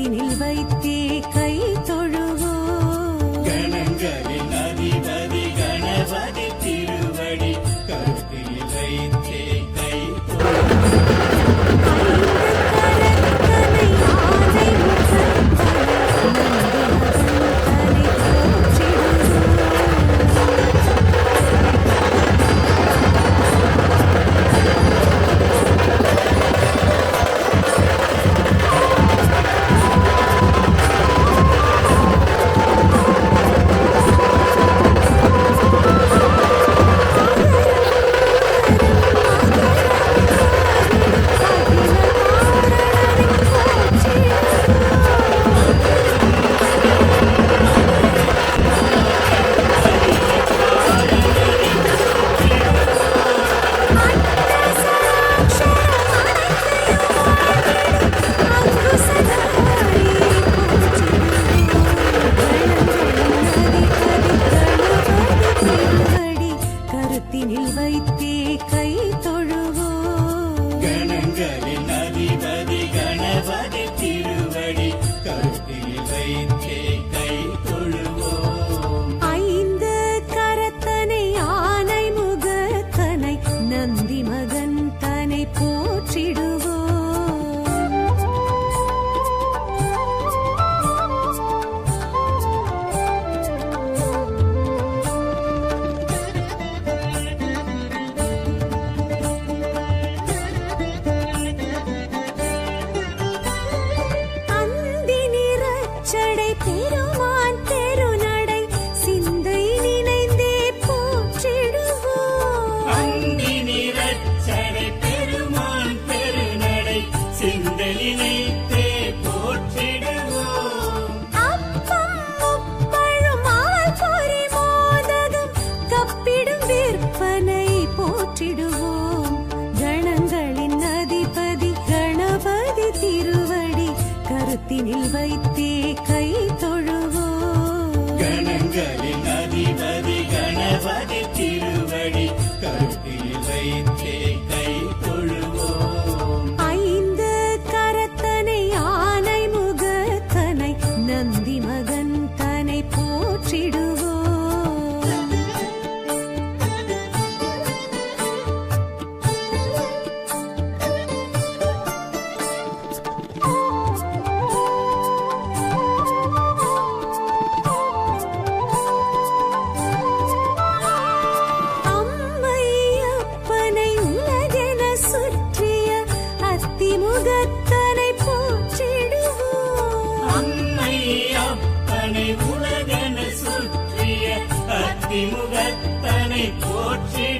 கருத்தினில் வைத்தே கணங்களின் அத்திமுகத்தனை போற்றிடுவோம்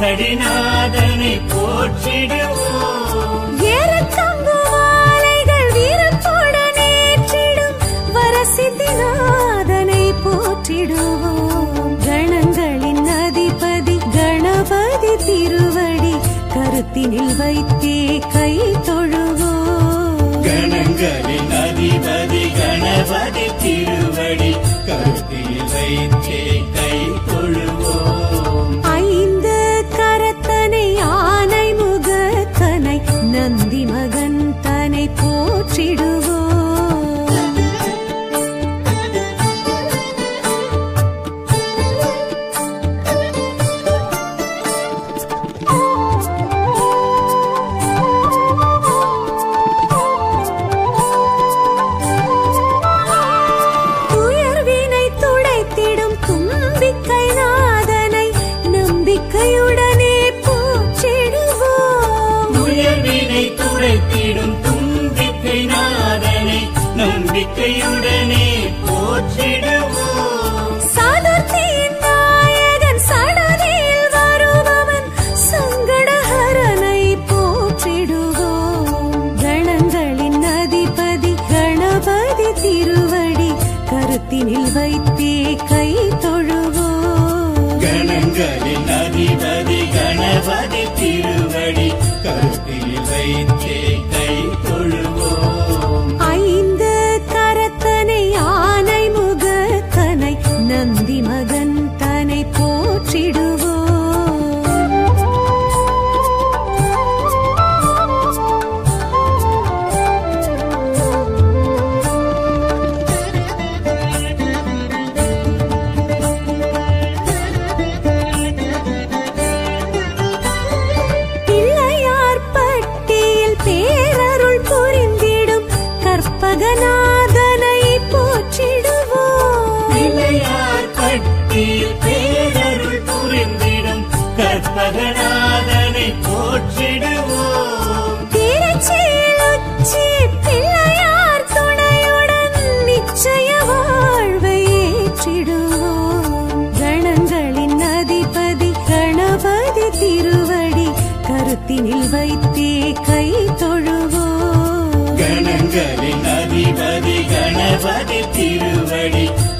அரசடிநாதனை போற்றிடுவோம். ஏறத்தங்கு மாலைகள் வீரத்துடன் ஏற்றிடும் வரசித்திநாதனை போற்றிடுவோம். கணங்களின் அதிபதி கணபதி திருவடி கருத்தினில் வைத்தே கை தொழுவோம். கணங்களின் கணபதி திருவடி கருத்தில் வைத்தே கை தொழு நம்பிக்கையுடனே போற்றிடுவோம். சதுர்த்தியின் நாயகன் சடதியில் வருபவன் சங்கடஹரனை போற்றிடுவோம். கணங்களின் அதிபதி கணபதி திருவடி கருத்தினில் வைத்தே கை தொழுவோம். கணங்களின் அதிபதி கணபதி திருவடி கருத்தில் வைத்தே கை தொழுவோம்.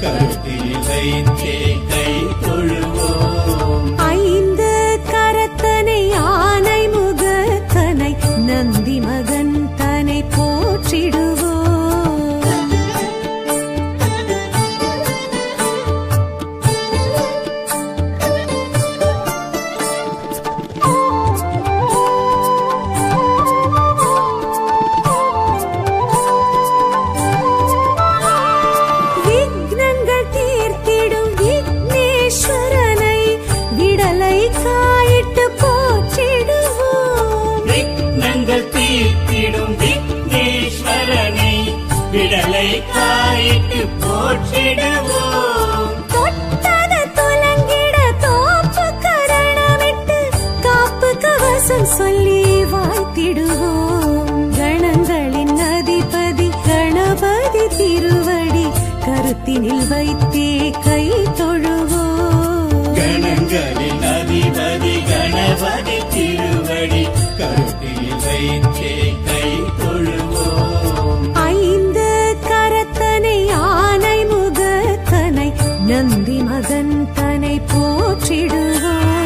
கருத்தில் காயிட்டு போற்றிடுவோம். தொட்டது துலங்கிட தோப்பு கரணமிட்டு காப்பு கவசம் சொல்லி வாழ்த்திடுவோம். கணங்களின் அதிபதி கணபதி திருவடி கருத்தினில் வைத்தே கை தொழுவோம். கணங்களின் அதிபதி கணபதி திருவடி கருத்தில் வைத்தே முகத்தனை நந்தி மகன் தனை போற்றிடுவோம்